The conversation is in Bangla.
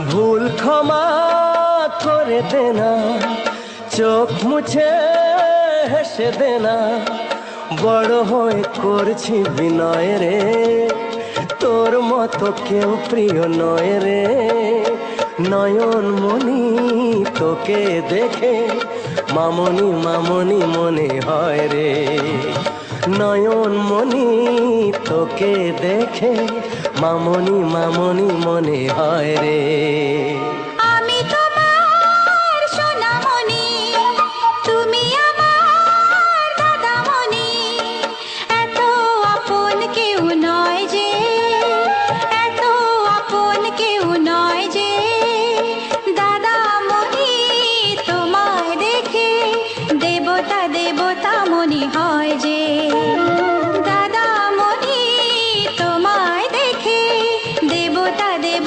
ভুল ক্ষমা করে দে না, চোখ মুছে হেসে দে না। বড় হয়ে করছি বিনয় রে, তোর মতো কেউ প্রিয় নয় রে। নয়ন মনি তোকে দেখে মামনি মামনি মনে হয় রে। নয়ন মনি তোকে দেখে মামনি মামনি মনে হয় রে। দেবতা দেবতা মনে হয় যে দাদা মনি তোমায় দেখে। দেবতা দেব